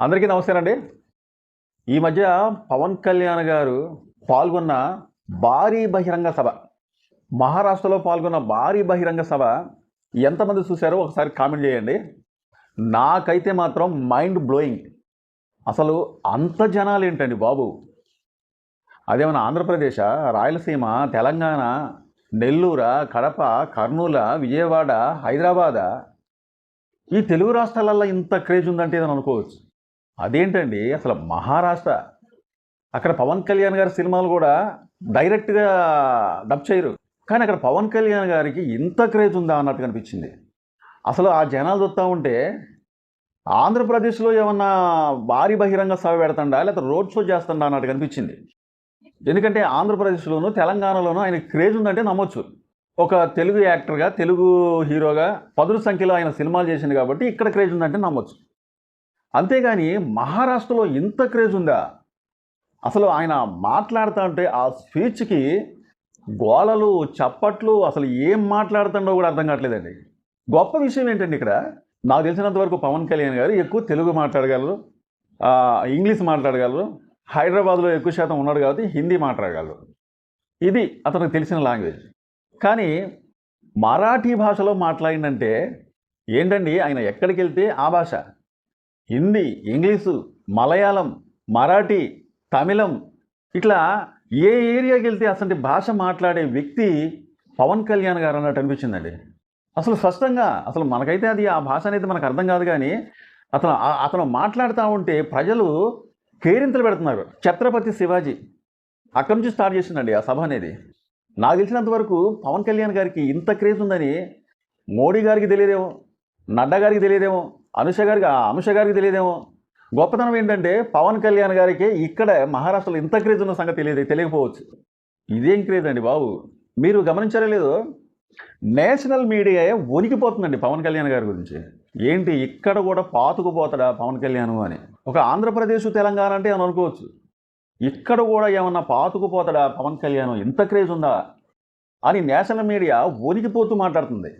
అందరికీ నమస్కారం అండి. ఈ మధ్య పవన్ కళ్యాణ్ గారు పాల్గొన్న భారీ బహిరంగ సభ మహారాష్ట్రలో పాల్గొన్న భారీ బహిరంగ సభ ఎంతమంది చూశారో ఒకసారి కామెంట్ చేయండి. నాకైతే మాత్రం మైండ్ బ్లోయింగ్. అసలు అంత జనాలు ఏంటండి బాబు? అదేమన్నా ఆంధ్రప్రదేశ్ రాయలసీమ తెలంగాణ నెల్లూర కడప కర్నూల విజయవాడ హైదరాబాదా? ఈ తెలుగు రాష్ట్రాలలో ఇంత క్రేజ్ ఉందంటే ఏదని అనుకోవచ్చు. అదేంటండి అసలు మహారాష్ట్ర అక్కడ పవన్ కళ్యాణ్ గారి సినిమాలు కూడా డైరెక్ట్గా డబ్ చేయరు. కానీ అక్కడ పవన్ కళ్యాణ్ గారికి ఇంత క్రేజ్ ఉందా అన్నట్టు కనిపించింది అసలు ఆ జనాలు చూస్తూ ఉంటే ఆంధ్రప్రదేశ్లో ఏమన్నా భారీ బహిరంగ సభ పెడతాడా లేకపోతే రోడ్ షో చేస్తుండా అన్నట్టు కనిపించింది ఎందుకంటే ఆంధ్రప్రదేశ్లోను తెలంగాణలోనూ ఆయన క్రేజ్ ఉందంటే నమ్మొచ్చు. ఒక తెలుగు యాక్టర్గా తెలుగు హీరోగా పదుల సంఖ్యలో ఆయన సినిమాలు చేసింది కాబట్టి ఇక్కడ క్రేజ్ ఉందంటే నమ్మొచ్చు. అంతేగాని మహారాష్ట్రలో ఇంత క్రేజ్ ఉందా? అసలు ఆయన మాట్లాడుతూ ఉంటే ఆ స్పీచ్కి గోళలు చప్పట్లు అసలు ఏం మాట్లాడుతుండో కూడా అర్థం కావట్లేదండి. గొప్ప విషయం ఏంటండి ఇక్కడ? నాకు తెలిసినంత వరకు పవన్ కళ్యాణ్ గారు ఎక్కువ తెలుగు మాట్లాడగలరు ఇంగ్లీష్ మాట్లాడగలరు హైదరాబాద్లో ఎక్కువ శాతం ఉన్నాడు కాబట్టి హిందీ మాట్లాడగలరు. ఇది అతనికి తెలిసిన లాంగ్వేజ్. కానీ మరాఠీ భాషలో మాట్లాడిందంటే ఏంటండి? ఆయన ఎక్కడికి వెళ్తే ఆ భాష. హిందీ ఇంగ్లీషు మలయాళం మరాఠీ తమిళం ఇట్లా ఏ ఏరియాకి వెళ్తే అసలు భాష మాట్లాడే వ్యక్తి పవన్ కళ్యాణ్ గారు అన్నట్టు అనిపించిందండి. అసలు స్పష్టంగా అసలు మనకైతే అది ఆ భాష అనేది మనకు అర్థం కాదు కానీ అతను అతను మాట్లాడుతూ ఉంటే ప్రజలు కేరింతలు పెడుతున్నారు. ఛత్రపతి శివాజీ అక్కడి నుంచి స్టార్ట్ చేసిందండి ఆ సభ అనేది. నాకు తెలిసినంత వరకు పవన్ కళ్యాణ్ గారికి ఇంత క్రేజ్ ఉందని మోడీ గారికి తెలియదేమో నడ్డా గారికి తెలియదేమో అనుష గారికి అనుష గారికి తెలియదేమో. గొప్పతనం ఏంటంటే పవన్ కళ్యాణ్ గారికి ఇక్కడ మహారాష్ట్రలో ఇంత క్రేజ్ ఉన్న సంగతి తెలియదు తెలియకపోవచ్చు. ఇదేం క్రేజ్ అండి బాబు? మీరు గమనించారో లేదో? నేషనల్ మీడియా వణికిపోతుందండి పవన్ కళ్యాణ్ గారి గురించి. ఏంటి ఇక్కడ కూడా పాతుకుపోతాడా పవన్ కళ్యాణ్ అని? ఒక ఆంధ్రప్రదేశ్ తెలంగాణ అంటే అని అనుకోవచ్చు? ఇక్కడ కూడా ఏమన్నా పాతుకుపోతాడా పవన్ కళ్యాణ్? ఇంత క్రేజ్ ఉందా? అని నేషనల్ మీడియా వణికిపోతూ మాట్లాడుతుంది.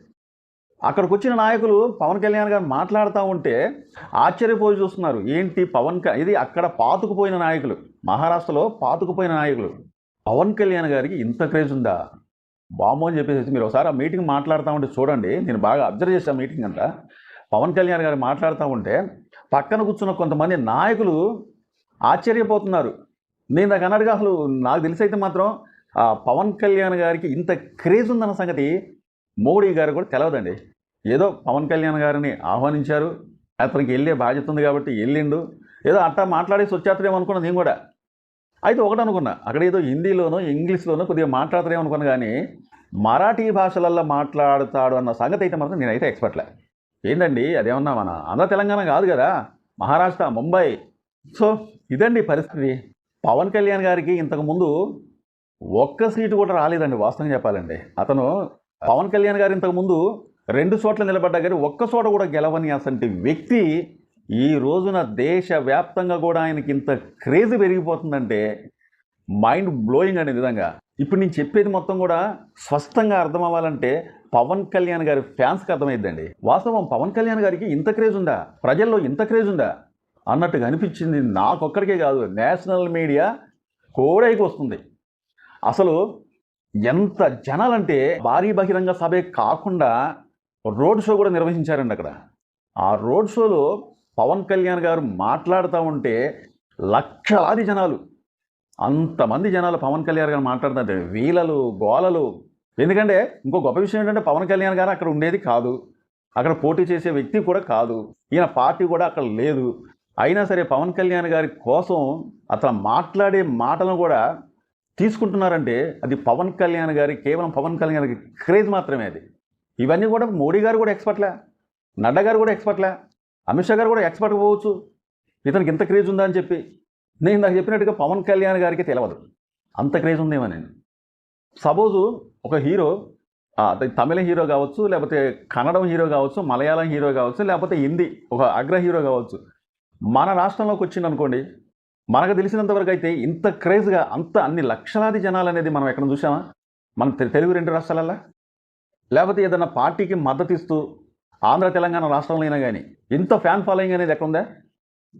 అక్కడికి వచ్చిన నాయకులు పవన్ కళ్యాణ్ గారు మాట్లాడుతూ ఉంటే ఆశ్చర్యపోయి చూస్తున్నారు. ఏంటి పవన్ క- ఇది అక్కడ పాతుకుపోయిన నాయకులు. మహారాష్ట్రలో పాతుకుపోయిన నాయకులు. పవన్ కళ్యాణ్ గారికి ఇంత క్రేజ్ ఉందా? బామో అని చెప్పేసి మీరు ఒకసారి ఆ మీటింగ్ మాట్లాడుతూ ఉంటే చూడండి. నేను బాగా అబ్జర్వ్ చేశాను మీటింగ్ అంతా. పవన్ కళ్యాణ్ గారు మాట్లాడుతూ ఉంటే పక్కన కూర్చున్న కొంతమంది నాయకులు ఆశ్చర్యపోతున్నారు. నేను నాకు అన్నట్టుగా అసలు నాకు తెలిసి అయితే మాత్రం ఆ పవన్ కళ్యాణ్ గారికి ఇంత క్రేజ్ ఉందన్న సంగతి మోడీ గారు కూడా తెలవదండి. ఏదో పవన్ కళ్యాణ్ గారిని ఆహ్వానించారు. అతనికి వెళ్ళే బాధ్యత ఉంది కాబట్టి వెళ్ళిండు. ఏదో అట్టా మాట్లాడేసి వచ్చేస్తాడేమో అనుకున్నాను నేను కూడా. అయితే ఒకటి అనుకున్నా. అక్కడ ఏదో హిందీలోనో ఇంగ్లీష్లోనో కొద్దిగా మాట్లాడతారేమో అనుకున్నా కానీ మరాఠీ భాషలల్లో మాట్లాడతాడు అన్న సంగతి అయితే మాత్రం నేనైతే ఎక్స్పర్ట్లే ఏంటండి అదేమన్నా మన ఆంధ్ర తెలంగాణ కాదు కదా? మహారాష్ట్ర ముంబై. సో ఇదండి పరిస్థితి. పవన్ కళ్యాణ్ గారికి ఇంతకుముందు ఒక్క సీటు కూడా రాలేదండి వాస్తవంగా చెప్పాలండి అతను పవన్ కళ్యాణ్ గారు ఇంతకుముందు రెండు చోట్ల నిలబడ్డా కానీ ఒక్క చోట కూడా గెలవని అసంటి వ్యక్తి ఈ రోజున దేశవ్యాప్తంగా కూడా ఆయనకి ఇంత క్రేజ్ పెరిగిపోతుందంటే మైండ్ బ్లోయింగ్ అనే విధంగా. ఇప్పుడు నేను చెప్పేది మొత్తం కూడా స్పష్టంగా అర్థం అవ్వాలంటే పవన్ కళ్యాణ్ గారి ఫ్యాన్స్కి అర్థమైద్దండి. వాస్తవం పవన్ కళ్యాణ్ గారికి ఇంత క్రేజ్ ఉందా? ప్రజల్లో ఇంత క్రేజ్ ఉందా? అన్నట్టుగా అనిపించింది నాకొక్కడికే కాదు. నేషనల్ మీడియా కోడైకి వస్తుంది. అసలు ఎంత జనాలంటే భారీ బహిరంగ సభే కాకుండా రోడ్ షో కూడా నిర్వహించారండి అక్కడ. ఆ రోడ్ షోలో పవన్ కళ్యాణ్ గారు మాట్లాడుతూ ఉంటే లక్షలాది జనాలు అంతమంది జనాలు పవన్ కళ్యాణ్ గారు మాట్లాడుతుంటే వీలలు గోలలు. ఎందుకంటే ఇంకో గొప్ప విషయం ఏంటంటే పవన్ కళ్యాణ్ గారు అక్కడ ఉండేది కాదు. అక్కడ పోటీ చేసే వ్యక్తి కూడా కాదు. ఈయన పార్టీ కూడా అక్కడ లేదు. అయినా సరే పవన్ కళ్యాణ్ గారి కోసం అతను మాట్లాడే మాటలను కూడా తీసుకుంటున్నారంటే అది పవన్ కళ్యాణ్ గారి కేవలం పవన్ కళ్యాణ్ గారికి క్రేజ్ మాత్రమే అది. ఇవన్నీ కూడా మోడీ గారు కూడా ఎక్స్పర్ట్లే. నడ్డా గారు కూడా ఎక్స్పర్ట్లే. అమిత్ షా గారు కూడా ఎక్స్పర్ట్ పోవచ్చు. ఇతనికి ఇంత క్రేజ్ ఉందా అని చెప్పి. నేను నాకు చెప్పినట్టుగా పవన్ కళ్యాణ్ గారికి తెలియదు అంత క్రేజ్ ఉందేమో నేను. సపోజు ఒక హీరో తమిళ హీరో కావచ్చు లేకపోతే కన్నడం హీరో కావచ్చు మలయాళం హీరో కావచ్చు లేకపోతే హిందీ ఒక అగ్ర హీరో కావచ్చు. మన రాష్ట్రంలోకి వచ్చింది అనుకోండి మనకు తెలిసినంతవరకు అయితే ఇంత క్రేజ్గా అంత అన్ని లక్షలాది జనాలు అనేది మనం ఎక్కడ చూసామా మన తెలుగు రెండు రాష్ట్రాలల్లో? లేకపోతే ఏదైనా పార్టీకి మద్దతు ఇస్తూ ఆంధ్ర తెలంగాణ రాష్ట్రంలో అయినా కానీ ఇంత ఫ్యాన్ ఫాలోయింగ్ అనేది ఎక్కడుందా?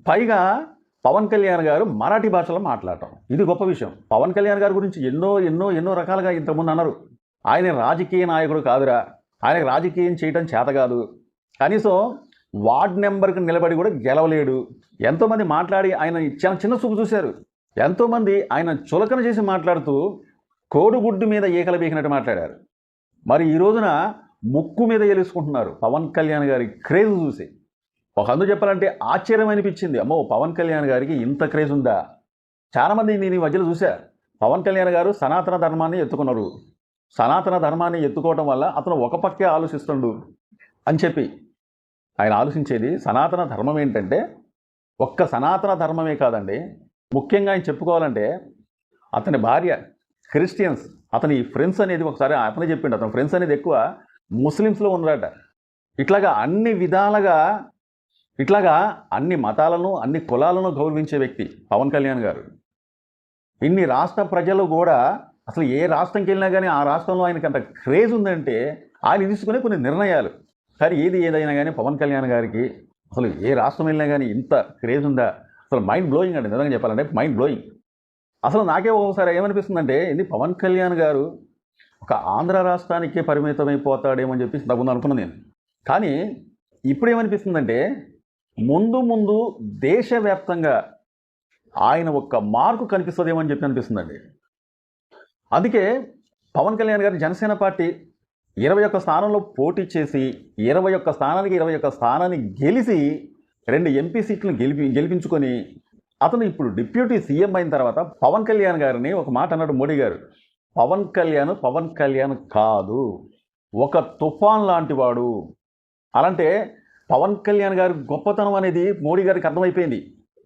పైగా పవన్ కళ్యాణ్ గారు మరాఠీ భాషలో మాట్లాడటం. ఇది గొప్ప విషయం. పవన్ కళ్యాణ్ గారి గురించి ఎన్నో ఎన్నో ఎన్నో రకాలుగా ఇంతకుముందు అన్నారు. ఆయన రాజకీయ నాయకుడు కాదురా. ఆయనకు రాజకీయం చేయటం చేత కాదు. కనీసం వార్డ్ నెంబర్కి నిలబడి కూడా గెలవలేడు. ఎంతోమంది మాట్లాడి ఆయన చిన్న చిన్న చూపు చూశారు. ఎంతోమంది ఆయన చులకన చేసి మాట్లాడుతూ కోడిగుడ్డు మీద ఈకలు బీకినట్టు మాట్లాడారు. మరి ఈ రోజున ముక్కు మీద ఎలుసుకుంటున్నారు పవన్ కళ్యాణ్ గారి క్రేజ్ చూసి. ఒక అందు చెప్పాలంటే ఆశ్చర్యం అనిపించింది. అమ్మో పవన్ కళ్యాణ్ గారికి ఇంత క్రేజ్ ఉందా? చాలామంది నేను ఈ మధ్యలో చూశారు. పవన్ కళ్యాణ్ గారు సనాతన ధర్మాన్ని ఎత్తుకున్నారు. సనాతన ధర్మాన్ని ఎత్తుకోవటం వల్ల అతను ఒక పక్కే ఆలోచిస్తుండు అని చెప్పి ఆయన ఆలోచించేది సనాతన ధర్మం ఏంటంటే ఒక్క సనాతన ధర్మమే కాదండి. ముఖ్యంగా ఆయన చెప్పుకోవాలంటే అతని భార్య క్రిస్టియన్స్ అతని ఫ్రెండ్స్ అనేది ఒకసారి అతనే చెప్పిండు. అతని ఫ్రెండ్స్ అనేది ఎక్కువ ముస్లిమ్స్లో ఉన్నారట. ఇట్లాగా అన్ని విధాలుగా ఇట్లాగా అన్ని మతాలను అన్ని కులాలను గౌరవించే వ్యక్తి పవన్ కళ్యాణ్ గారు. ఇన్ని రాష్ట్ర ప్రజలు కూడా అసలు ఏ రాష్ట్రంకి వెళ్ళినా కానీ ఆ రాష్ట్రంలో ఆయనకి అంత క్రేజ్ ఉందంటే ఆయన తీసుకునే కొన్ని నిర్ణయాలు. సరే ఏది ఏదైనా కానీ పవన్ కళ్యాణ్ గారికి అసలు ఏ రాష్ట్రం వెళ్ళినా కానీ ఇంత క్రేజ్ ఉందా? అసలు మైండ్ బ్లోయింగ్ అండి నిజంగా చెప్పాలంటే మైండ్ బ్లోయింగ్ అసలు నాకే ఒకసారి ఏమనిపిస్తుందంటే ఇది పవన్ కళ్యాణ్ గారు ఒక ఆంధ్ర రాష్ట్రానికే పరిమితమైపోతాడేమో అని చెప్పి తగ్గుంది అనుకున్నాను నేను. కానీ ఇప్పుడు ఏమనిపిస్తుందంటే ముందు ముందు దేశవ్యాప్తంగా ఆయన ఒక్క మార్కు కనిపిస్తుందేమో అని చెప్పి అనిపిస్తుందండి. అందుకే పవన్ కళ్యాణ్ గారి జనసేన పార్టీ ఇరవై ఒక్క స్థానంలో పోటీ చేసి ఇరవై ఒక్క స్థానానికి ఇరవై ఒక్క స్థానాన్ని గెలిచి రెండు ఎంపీ సీట్లను గెలిపి గెలిపించుకొని అతను ఇప్పుడు డిప్యూటీ సీఎం అయిన తర్వాత పవన్ కళ్యాణ్ గారిని ఒక మాట అన్నాడు మోడీ గారు. పవన్ కళ్యాణ్ పవన్ కళ్యాణ్ కాదు. ఒక తుఫాన్ లాంటి వాడు. అలాంటే పవన్ కళ్యాణ్ గారి గొప్పతనం అనేది మోడీ గారికి అర్థమైపోయింది.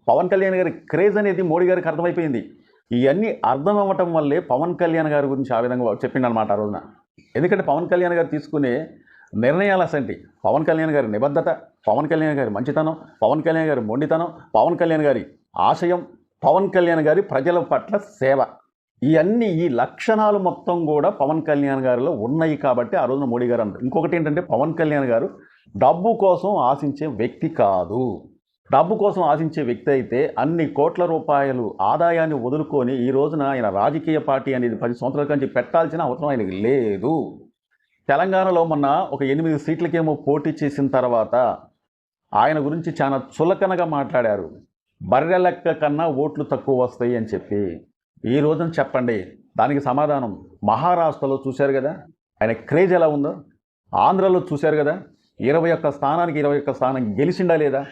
పవన్ కళ్యాణ్ గారి క్రేజ్ అనేది మోడీ గారికి అర్థమైపోయింది. ఇవన్నీ అర్థం అవ్వటం వల్లే పవన్ కళ్యాణ్ గారి గురించి ఆ విధంగా చెప్పిండనమాట ఆ రోజున. ఎందుకంటే పవన్ కళ్యాణ్ గారు తీసుకునే నిర్ణయాలు అసంటి. పవన్ కళ్యాణ్ గారి నిబద్ధత పవన్ కళ్యాణ్ గారి మంచితనం పవన్ కళ్యాణ్ గారి మొండితనం పవన్ కళ్యాణ్ గారి ఆశయం పవన్ కళ్యాణ్ గారి ప్రజల పట్ల సేవ. ఇవన్నీ ఈ లక్షణాలు మొత్తం కూడా పవన్ కళ్యాణ్ గారిలో ఉన్నాయి కాబట్టి ఆ రోజున మోడీ గారు అన్నారు. ఇంకొకటి ఏంటంటే పవన్ కళ్యాణ్ గారు డబ్బు కోసం ఆశించే వ్యక్తి కాదు. డబ్బు కోసం ఆశించే వ్యక్తి అయితే అన్ని కోట్ల రూపాయలు ఆదాయాన్ని వదులుకొని ఈ రోజున ఆయన రాజకీయ పార్టీ అనేది పది సంవత్సరాల నుంచి పెట్టాల్సిన అవసరం ఆయనకి లేదు. తెలంగాణలో మొన్న ఒక ఎనిమిది సీట్లకేమో పోటీ చేసిన తర్వాత ఆయన గురించి చాలా చులకనగా మాట్లాడారు. బర్రె లెక్క కన్నా ఓట్లు తక్కువ వస్తాయి అని చెప్పి. ఈ రోజున చెప్పండి దానికి సమాధానం మహారాష్ట్రలో చూశారు కదా? ఆయన క్రేజ్ ఎలా ఉందో? ఆంధ్రలో చూశారు కదా? ఇరవై ఒక్క స్థానానికి ఇరవై ఒక్క స్థానం గెలిచిండా లేదా?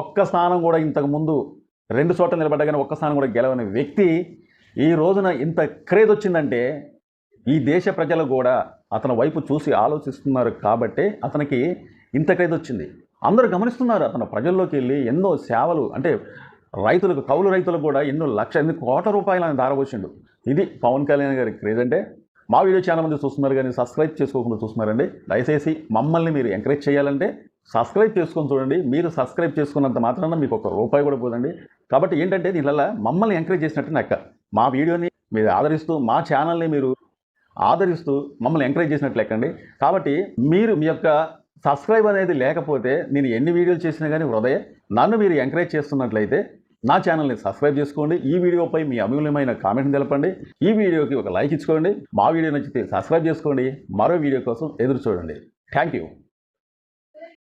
ఒక్క స్థానం కూడా ఇంతకు ముందు రెండు చోట్ల నిలబడ్డా కానీ ఒక్క స్థానం కూడా గెలవని వ్యక్తి ఈ రోజున ఇంత క్రేజ్ వచ్చిందంటే ఈ దేశ ప్రజలు కూడా అతని వైపు చూసి ఆలోచిస్తున్నారు కాబట్టి అతనికి ఇంత క్రేజ్ వచ్చింది. అందరూ గమనిస్తున్నారు అతను ప్రజల్లోకి వెళ్ళి ఎన్నో సేవలు అంటే రైతులకు కౌలు రైతులకు కూడా ఎన్నో లక్ష ఎన్ని కోట్ల రూపాయలు ఆయన దారవచ్చిండు ఇది పవన్ కళ్యాణ్ గారి క్రేజ్ అంటే మా వీడియో చాలా మంది చూస్తున్నారు కానీ సబ్స్క్రైబ్ చేసుకోకుండా చూస్తున్నారండి. దయచేసి మమ్మల్ని మీరు ఎంకరేజ్ చేయాలంటే సబ్స్క్రైబ్ చేసుకొని చూడండి. మీరు సబ్స్క్రైబ్ చేసుకున్నంత మాత్రాన మీకు ఒక రూపాయి కూడా పోదండి. కాబట్టి ఏంటంటే దీనివల్ల మమ్మల్ని ఎంకరేజ్ చేసినట్టు లెక్క. మా వీడియోని మీరు ఆదరిస్తూ మా ఛానల్ని మీరు ఆదరిస్తూ మమ్మల్ని ఎంకరేజ్ చేసినట్లు లెక్కండి. కాబట్టి మీరు మీ యొక్క సబ్స్క్రైబ్ అనేది లేకపోతే నేను ఎన్ని వీడియోలు చేసినా కానీ హృదయ నన్ను మీరు ఎంకరేజ్ చేస్తున్నట్లయితే నా ఛానల్ని సబ్స్క్రైబ్ చేసుకోండి. ఈ వీడియోపై మీ అమూల్యమైన కామెంట్ తెలపండి. ఈ వీడియోకి ఒక లైక్ ఇచ్చుకోండి. మా వీడియో నచ్చితే సబ్స్క్రైబ్ చేసుకోండి. మరో వీడియో కోసం ఎదురు చూడండి. Thank you